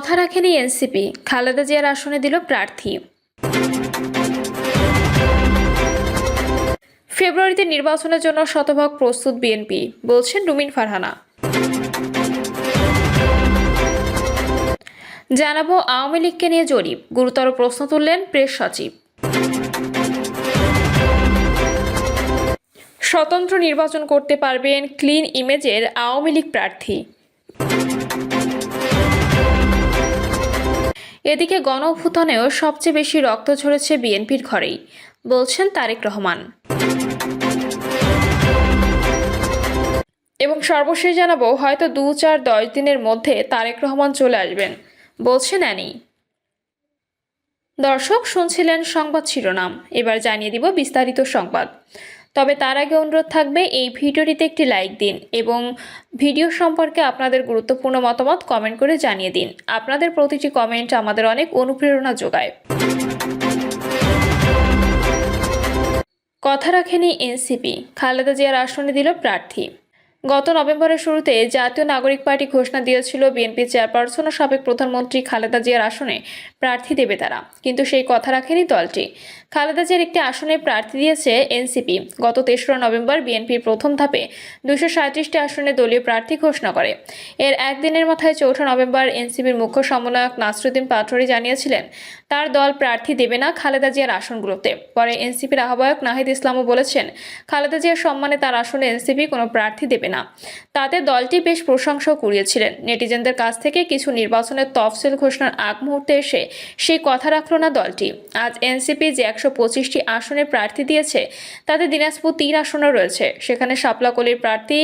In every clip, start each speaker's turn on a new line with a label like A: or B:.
A: কথা রাখেনি এনসিপি। খালেদা জিয়ার আসনে দিল প্রার্থী। ফেব্রুয়ারিতে নির্বাচনের জন্য শতভাগ প্রস্তুত বিএনপি, বলছেন রুমিন ফারহানা। জানাব আওয়ামী লীগকে নিয়ে জরিপ, গুরুতর প্রশ্ন তুললেন প্রেস সচিব। স্বতন্ত্র নির্বাচন করতে পারবেন ক্লিন ইমেজের আওয়ামী লীগ প্রার্থী। এদিকে গণ সবচেয়ে বেশি রক্ত ঝরেছে বিএনপির ঘরেই, বলছেন তারেক রহমান। এবং সর্বশেষ জানাব, হয়তো দু চার দশ দিনের মধ্যে তারেক রহমান চলে আসবেন, বলছেন অ্যানি। দর্শক, শুনছিলেন সংবাদ শিরোনাম, এবার জানিয়ে দিব বিস্তারিত সংবাদ। তবে তার আগে অনুরোধ থাকবে এই ভিডিওটিতে একটি লাইক দিন এবং ভিডিও সম্পর্কে আপনাদের গুরুত্বপূর্ণ মতামত কমেন্ট করে জানিয়ে দিন। আপনাদের প্রতিটি কমেন্ট আমাদের অনেক অনুপ্রেরণা যোগায়। কথা রাখেনি এনসিপি। খালেদা জিয়ার আসনে দিল প্রার্থী। গত নভেম্বরের শুরুতে জাতীয় নাগরিক পার্টি ঘোষণা দিয়েছিল বিএনপি চেয়ারপারসন ও সাবেক প্রধানমন্ত্রী খালেদা জিয়ার আসনে প্রার্থী দেবে তারা, কিন্তু সেই কথা রাখেনি দলটি। খালেদা জিয়ার একটি আসনে প্রার্থী দিয়েছে এনসিপি। গত তেসরা নভেম্বর বিএনপির প্রথম ধাপে দুশো সাঁত্রিশটি আসনে দলীয় প্রার্থী ঘোষণা করে। এর একদিনের মাথায় চৌঠা নভেম্বর এনসিপির মুখ্য সমন্বয়ক নাসরুদ্দিন পাটোয়ারি জানিয়েছিলেন তার দল প্রার্থী দেবে না খালেদা জিয়ার আসনগুলোতে। পরে এনসিপির আহ্বায়ক নাহিদ ইসলামও বলেছেন, খালেদা জিয়ার সম্মানে তার আসনে এনসিপি কোনো প্রার্থী দেবে না। তাতে দলটি বেশ প্রশংসাও কুড়িয়েছিলেন। নেটিজেনদের কাছ থেকে কিছু নির্বাচনের তফসিল ঘোষণার আগ মুহূর্তে এসে সেই কথা রাখল না দলটি। আজ এনসিপি যে একশো পঁচিশটি আসনে প্রার্থী দিয়েছে, তাতে দিনাজপুর তিন আসনে রয়েছে। সেখানে শাপলাকলির প্রার্থী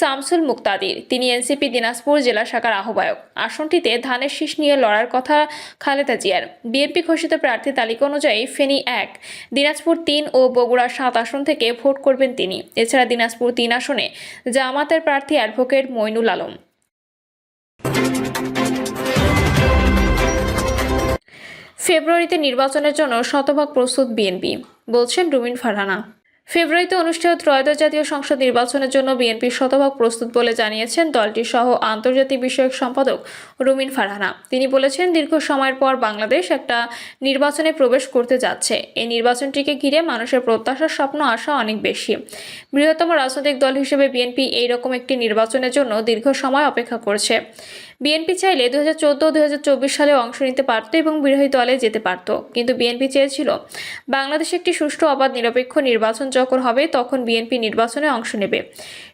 A: শামসুল মুক্তাদির, তিনি এনসিপি দিনাজপুর জেলা শাখার আহ্বায়ক। আসনটিতে ধানের শীষ নিয়ে লড়ার কথা খালেদা জিয়ার। বিএনপি ঘোষিত প্রার্থী তালিকা অনুযায়ী ফেনী এক, দিনাজপুর তিন ও বগুড়া সাত আসন থেকে ভোট করবেন তিনি। এছাড়া দিনাজপুর তিন আসনে জামাতের প্রার্থী অ্যাডভোকেট মইনুল আলম। ফেব্রুয়ারিতে নির্বাচনের জন্য শতভাগ প্রস্তুত বিএনপি, বলছেন রুমিন ফারহানা। ফেব্রুয়ারিতে অনুষ্ঠেয় ত্রয়োদশ জাতীয় সংসদ নির্বাচনের জন্য বিএনপি শতভাগ প্রস্তুত বলে জানিয়েছেন দলটির সহ আন্তর্জাতিক বিষয়ক সম্পাদক রুমিন ফারহানা। তিনি বলেছেন, দীর্ঘ সময়ের পর বাংলাদেশ একটা নির্বাচনে প্রবেশ করতে যাচ্ছে। এই নির্বাচনটিকে ঘিরে মানুষের প্রত্যাশার স্বপ্ন আশা অনেক বেশি। বৃহত্তম রাজনৈতিক দল হিসেবে বিএনপি এইরকম একটি নির্বাচনের জন্য দীর্ঘ সময় অপেক্ষা করছে। বিএনপি চাইলে দু হাজার চোদ্দ দু হাজার চব্বিশ সালে অংশ নিতে পারত এবং বিরোধী দলে যেতে পারত। কিন্তু বিএনপি চেয়েছিল, বাংলাদেশে একটি সুষ্ঠু, অবাধ, নিরপেক্ষ নির্বাচন যখন হবে, তখন বিএনপি নির্বাচনে অংশ নেবে।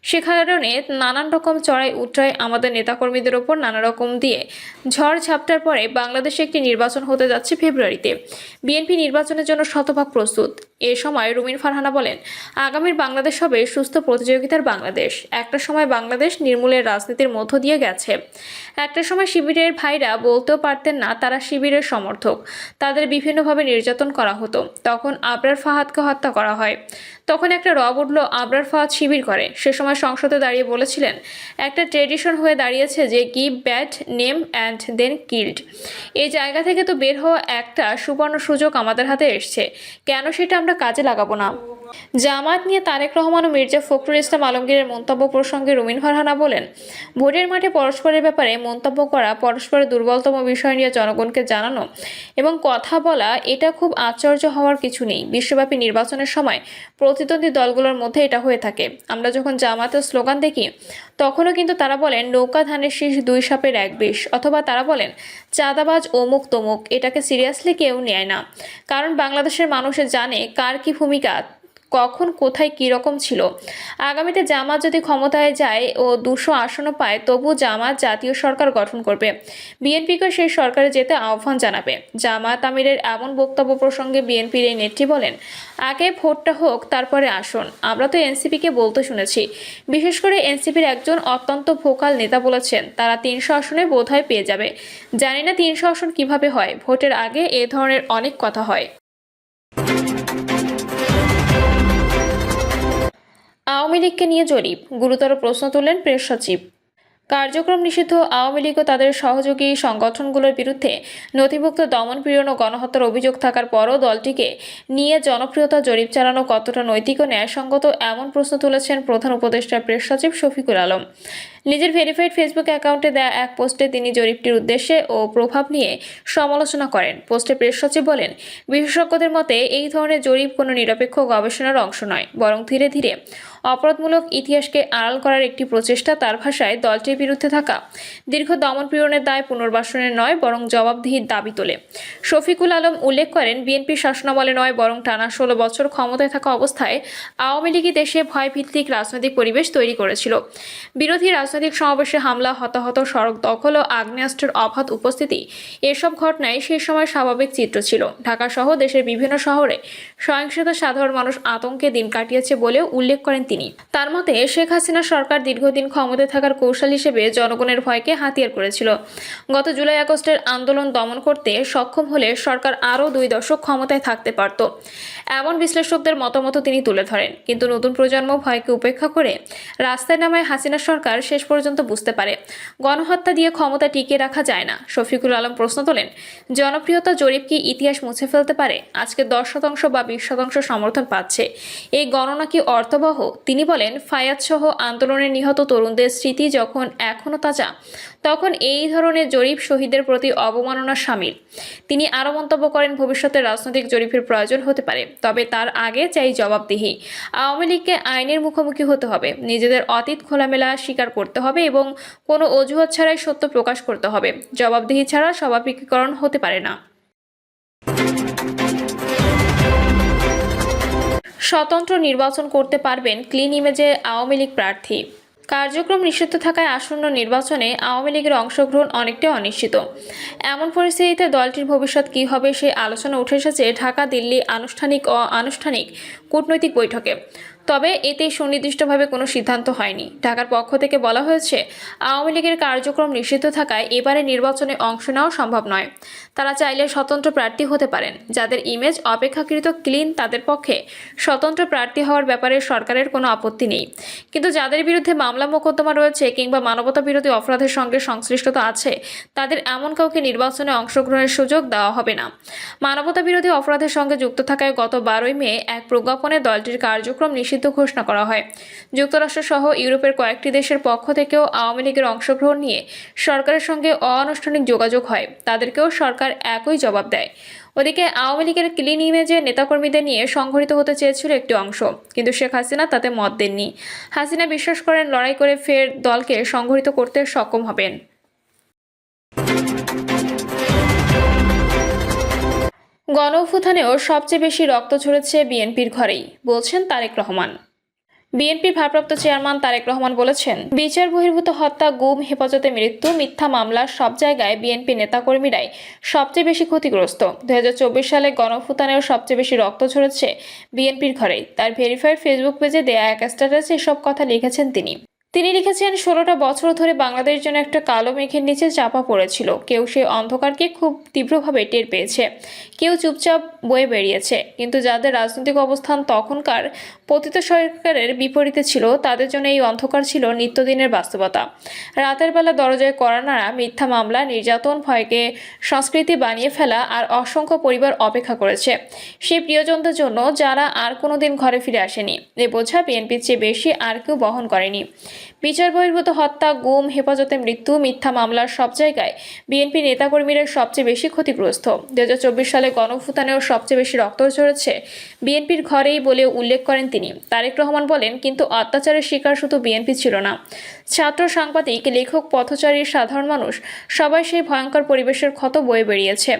A: সে কারণে নানান রকম চড়াই উতরাই আমাদের নেতাকর্মীদের ওপর নানা রকম দিয়ে ঝড় ঝাপটার পরে বাংলাদেশে একটি নির্বাচন হতে যাচ্ছে ফেব্রুয়ারিতে। বিএনপি নির্বাচনের জন্য শতভাগ প্রস্তুত। এ সময় রুমিন ফারহানা বলেন, আগামীর বাংলাদেশ হবে সুস্থ প্রতিযোগিতার বাংলাদেশ। একটা সময় বাংলাদেশ নির্মূলের রাজনীতির মধ্য দিয়ে গেছে। একটা সময় শিবিরের ভাইরা বলতেও পারতেন না তারা শিবিরের সমর্থক। তাদের বিভিন্নভাবে নির্যাতন করা হতো। তখন আবরার ফাহাদকে হত্যা করা হয়। তখন একটা রব উঠল, আবরার ফাহাদ শিবির করে। সে সময় সংসদে দাঁড়িয়ে বলেছিলেন, একটা ট্রেডিশন হয়ে দাঁড়িয়েছে যে give bat, name, and then killed এই জায়গা থেকে তো বের হওয়া একটা সুবর্ণ সুযোগ আমাদের হাতে এসছে। কেন সেটা আমরা কাজে লাগাবো না? জামাত নিয়ে তারেক রহমান ও মির্জা ফখরুল ইসলাম আলমগীরের মন্তব্য প্রসঙ্গে রুমিন ফারহানা বলেন, ভোটের মাঠে পরস্পরের ব্যাপারে মন্তব্য করা পরস্পরের দুর্বলতম বিষয় নিয়ে জনগণকে জানানো এবং কথা বলা, এটা খুব আশ্চর্য হওয়ার কিছু নেই। বিশ্বব্যাপী নির্বাচনের সময় প্রতিদ্বন্দ্বী দলগুলোর মধ্যে এটা হয়ে থাকে। আমরা যখন জামাতের স্লোগান দেখি, তখনও কিন্তু তারা বলেন, নৌকা ধানের শীষ দুই সাপের এক বিষ। অথবা তারা বলেন, চাঁদাবাজ অমুক তমুক, এটাকে সিরিয়াসলি কেউ নেয় না। কারণ বাংলাদেশের মানুষে জানে কার কি ভূমিকা কখন, কোথায়, কী রকম ছিল। আগামীতে জামাত যদি ক্ষমতায় যায় ও দুশো আসনও পায় তবু জামাত জাতীয় সরকার গঠন করবে। বিএনপিকে সেই সরকারে যেতে আহ্বান জানাবে। জামাত আমিরের এমন বক্তব্য প্রসঙ্গে বিএনপির এই নেত্রী বলেন, আগে ভোটটা হোক, তারপরে আসন। আমরা তো এনসিপিকে বলতে শুনেছি। বিশেষ করে এনসিপির একজন অত্যন্ত ভোকাল নেতা বলেছেন, তারা তিনশো আসনে বোধহয় পেয়ে যাবে। জানি না তিনশো আসন কীভাবে হয়, ভোটের আগে এ ধরনের অনেক কথা হয়। আওয়ামী লীগকে নিয়ে জরিপ, গুরুতর প্রশ্ন তুললেন প্রেস সচিব। কার্যক্রম নিষিদ্ধ আওয়ামী লীগ ও তাদের সহযোগী সংগঠনগুলোর বিরুদ্ধে নথিভুক্ত দমন পীড়ন ও গণহত্যার অভিযোগ থাকার পরও দলটিকে নিয়ে জনপ্রিয়তা, জরিপ চালানো কতটা নৈতিক ও ন্যায়সঙ্গত এমন প্রশ্ন তুলেছেন প্রধান উপদেষ্টা প্রেস সচিব শফিকুল আলম। নিজের ভেরিফাইড ফেসবুক অ্যাকাউন্টে দেয়া এক পোস্টে তিনি জরিপটির উদ্দেশ্যে ও প্রভাব নিয়ে সমালোচনা করেন। পোস্টে প্রেস সচিব বলেন, বিশেষজ্ঞদের মতে এই ধরনের জরিপ কোনো নিরপেক্ষ গবেষণার অংশ নয়, বরং ধীরে ধীরে অপরাধমূলক ইতিহাসকে আড়াল করার একটি প্রচেষ্টা তার ভাষায় দলটির বিরুদ্ধে থাকা। দীর্ঘ দমন পীড়নের দায় পুনর্বাসনের নয়, বরং জবাবদিহির দাবি তোলে। শফিকুল আলম উল্লেখ করেন, বিএনপি শাসনামলে নয়, বরং টানা ষোলো বছর ক্ষমতায় থাকা অবস্থায় আওয়ামী লীগই দেশে ভয়ভিত্তিক রাজনৈতিক পরিবেশ তৈরি করেছিল। বিরোধী রাজনৈতিক সমাবেশে হামলা, হতাহত, সড়ক দখল ও আগ্নেয়াস্ত্রের অবাধ উপস্থিতি এসব ঘটনায় সেই সময় স্বাভাবিক চিত্র ছিল। ঢাকা সহ দেশের বিভিন্ন শহরে সহিংসতা সাধারণ মানুষ আতঙ্কে দিন কাটিয়েছে বলেও উল্লেখ করেন তিনি। তার মতে, শেখ হাসিনা সরকার দীর্ঘদিন ক্ষমতায় থাকার কৌশল হিসেবে জনগণের ভয়কে হাতিয়ার করেছিল। গত জুলাই আগস্টের আন্দোলন দমন করতে সক্ষম হলে সরকার আরও দুই দশক ক্ষমতায় থাকতে পারত। এমন বিশ্লেষকদের মতামত তিনি তুলে ধরেন। কিন্তু নতুন প্রজন্ম ভয়কে উপেক্ষা করে রাস্তায় নামায় হাসিনা সরকার শেষ পর্যন্ত বুঝতে পারে। গণহত্যা দিয়ে ক্ষমতা টিকিয়ে রাখা যায় না। শফিকুল আলম প্রশ্ন তোলেন, জনপ্রিয়তা জরিপ কি ইতিহাস মুছে ফেলতে পারে? আজকে দশ শতাংশ বা বিশ শতাংশ সমর্থন পাচ্ছে। এই গণনা কি অর্থবহ? তিনি বলেন ফায়াদ সহ আন্দোলনে নিহত তরুণদের স্মৃতি যখন এখনও তাজা, তখন এই ধরনের জরিপ শহীদদের প্রতি অবমাননা সামিল। তিনি আরও মন্তব্য করেন, ভবিষ্যতে রাজনৈতিক জরিপের প্রয়োজন হতে পারে, তবে তার আগে চাই জবাবদিহি। আওয়ামী লীগকে আইনের মুখোমুখি হতে হবে, নিজেদের অতীত খোলামেলা স্বীকার করতে হবে এবং কোনো অজুহাত ছাড়াই সত্য প্রকাশ করতে হবে। জবাবদিহি ছাড়া স্বাভাবিকীকরণ হতে পারে না। স্বতন্ত্র নির্বাচন করতে পারবেন ক্লিন ইমেজে আওয়ামী লীগ প্রার্থী। কার্যক্রম নিষিদ্ধ থাকায় আসন্ন নির্বাচনে আওয়ামী লীগের অংশগ্রহণ অনেকটাই অনিশ্চিত। এমন পরিস্থিতিতে দলটির ভবিষ্যৎ কী হবে সে আলোচনা উঠে এসেছে ঢাকা, দিল্লি আনুষ্ঠানিক ও আনুষ্ঠানিক কূটনৈতিক বৈঠকে। তবে এতে সুনির্দিষ্টভাবে কোনো সিদ্ধান্ত হয়নি। ঢাকার পক্ষ থেকে বলা হয়েছে, আওয়ামী লীগের কার্যক্রম নিষিদ্ধ থাকায় এবারে নির্বাচনে অংশ নেওয়া সম্ভব নয়। তারা চাইলে স্বতন্ত্র প্রার্থী হতে পারেন, যাদের ইমেজ অপেক্ষাকৃত ক্লিন তাদের পক্ষে স্বতন্ত্র প্রার্থী হওয়ার ব্যাপারে সরকারের কোনো আপত্তি নেই। কিন্তু যাদের বিরুদ্ধে মামলা মোকদ্দমা রয়েছে কিংবা মানবতা বিরোধী অপরাধের সঙ্গে সংশ্লিষ্টতা আছে, তাদের এমন কাউকে নির্বাচনে অংশগ্রহণের সুযোগ দেওয়া হবে না। মানবতা বিরোধী অপরাধের সঙ্গে যুক্ত থাকায় গত বারোই মে এক প্রজ্ঞাপনে দলটির কার্যক্রম নিষিদ্ধ ঘোষণা করা হয়। যুক্তরাষ্ট্র সহ ইউরোপের কয়েকটি দেশের পক্ষ থেকেও আওয়ামী লীগের অংশগ্রহণ নিয়ে সরকারের সঙ্গে অনানুষ্ঠানিক যোগাযোগ হয়। তাদেরকেও সরকার একই জবাব দেয়। ওদিকে আওয়ামী লীগের ক্লিন ইমেজে নেতাকর্মীদের নিয়ে সংঘটিত হতে চেয়েছিল একটি অংশ, কিন্তু শেখ হাসিনা তাতে মত দেননি। হাসিনা বিশ্বাস করেন লড়াই করে ফের দলকে সংঘটিত করতে সক্ষম হবেন। গণ অভ্যুত্থানেও সবচেয়ে বেশি রক্ত ঝরেছে বিএনপির ঘরেই, বলছেন তারেক রহমান। বিএনপি ভারপ্রাপ্ত চেয়ারম্যান তারেক রহমান বলেছেন, বিচার বহির্ভূত হত্যা, গুম, হেফাজতে মৃত্যু, মিথ্যা মামলা সব জায়গায় বিএনপি নেতাকর্মীরাই সবচেয়ে বেশি ক্ষতিগ্রস্ত। দু হাজার চব্বিশ সালে গণফুতানেও সবচেয়ে বেশি রক্ত ঝরেছে বিএনপির ঘরেই, তার ভেরিফাইড ফেসবুক পেজে দেয়া এক স্ট্যাটাসে এসব কথা লিখেছেন তিনি। তিনি লিখেছেন, ষোলোটা বছর ধরে বাংলাদেশ যেন একটা কালো মেঘের নিচে চাপা পড়েছিল। কেউ সেই অন্ধকারকে খুব তীব্রভাবে টের পেয়েছে। কেউ চুপচাপ বয়ে বেরিয়েছে কিন্তু যাদের রাজনৈতিক অবস্থান তখনকার পতিত সরকারের বিপরীতে ছিল, তাদের জন্য এই অন্ধকার ছিল নিত্যদিনের বাস্তবতা। রাতের বেলা দরজায় কড়া নাড়া, মিথ্যা মামলা, নির্যাতন, ভয়কে সংস্কৃতি বানিয়ে ফেলা আর অসংখ্য পরিবার অপেক্ষা করেছে। সেই প্রিয়জনদের জন্য যারা আর কোনোদিন ঘরে ফিরে আসেনি। এ বোঝা বিএনপির চেয়ে বেশি আর কেউ বহন করেনি। বিচার বহির্ভূত হত্যা, গুম, হেফাজতে মৃত্যু, মিথ্যা মামলার সব জায়গায় বিএনপি নেতাকর্মীরা সবচেয়ে বেশি ক্ষতিগ্রস্ত। দু হাজার চব্বিশ সালে গণভূতানেও সবচেয়ে বেশি রক্ত ঝরেছে বিএনপির ঘরেই বলে উল্লেখ করেন তিনি। তারেক রহমান বলেন, কিন্তু অত্যাচারের শিকার শুধু বিএনপি ছিল না। ছাত্র, সাংবাদিক, লেখক পথচারী সাধারণ মানুষ, সবাই সেই ভয়ঙ্কর পরিবেশের ক্ষত বয়ে বেরিয়েছে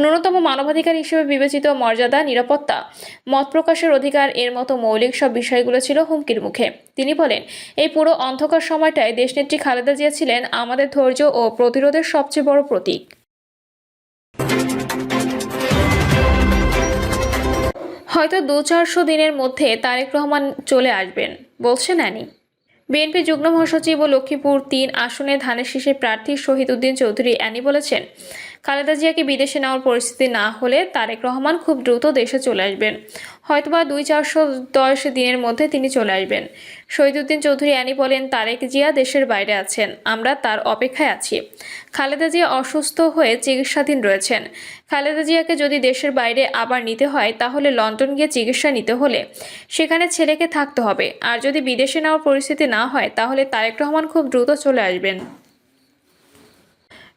A: ন্যূনতম মানবাধিকার হিসেবে বিবেচিত মর্যাদা, নিরাপত্তা, মত প্রকাশের অধিকার, এর মতো মৌলিক সব বিষয়গুলো ছিল হুমকির মুখে। তিনি বলেন, এই পুরো অন্ধকার সময়টায় দেশনেত্রী খালেদা জিয়া ছিলেন আমাদের ধৈর্য ও প্রতিরোধের সবচেয়ে বড় প্রতীক। হয়তো দু চারশো দিনের মধ্যে তারেক রহমান চলে আসবেন, বলছেন অ্যানি। বিএনপি যুগ্ম মহাসচিব ও লক্ষ্মীপুর তিন আসনে ধানের শীষে প্রার্থী শহীদ উদ্দিন চৌধুরী অ্যানি বলেছেন, খালেদা জিয়াকে বিদেশে নেওয়ার পরিস্থিতি না হলে তারেক রহমান খুব দ্রুত দেশে চলে আসবেন। হয়তোবা দুই চারশো দশ দিনের মধ্যে তিনি চলে আসবেন। শহীদুদ্দিন চৌধুরী অ্যানি বলেন, তারেক জিয়া দেশের বাইরে আছেন, আমরা তার অপেক্ষায় আছি। খালেদা জিয়া অসুস্থ হয়ে চিকিৎসাধীন রয়েছেন। খালেদা জিয়াকে যদি দেশের বাইরে আবার নিতে হয়, তাহলে লন্ডন গিয়ে চিকিৎসা নিতে হলে সেখানে ছেলেকে থাকতে হবে। আর যদি বিদেশে নেওয়ার পরিস্থিতি না হয়, তাহলে তারেক রহমান খুব দ্রুত চলে আসবেন।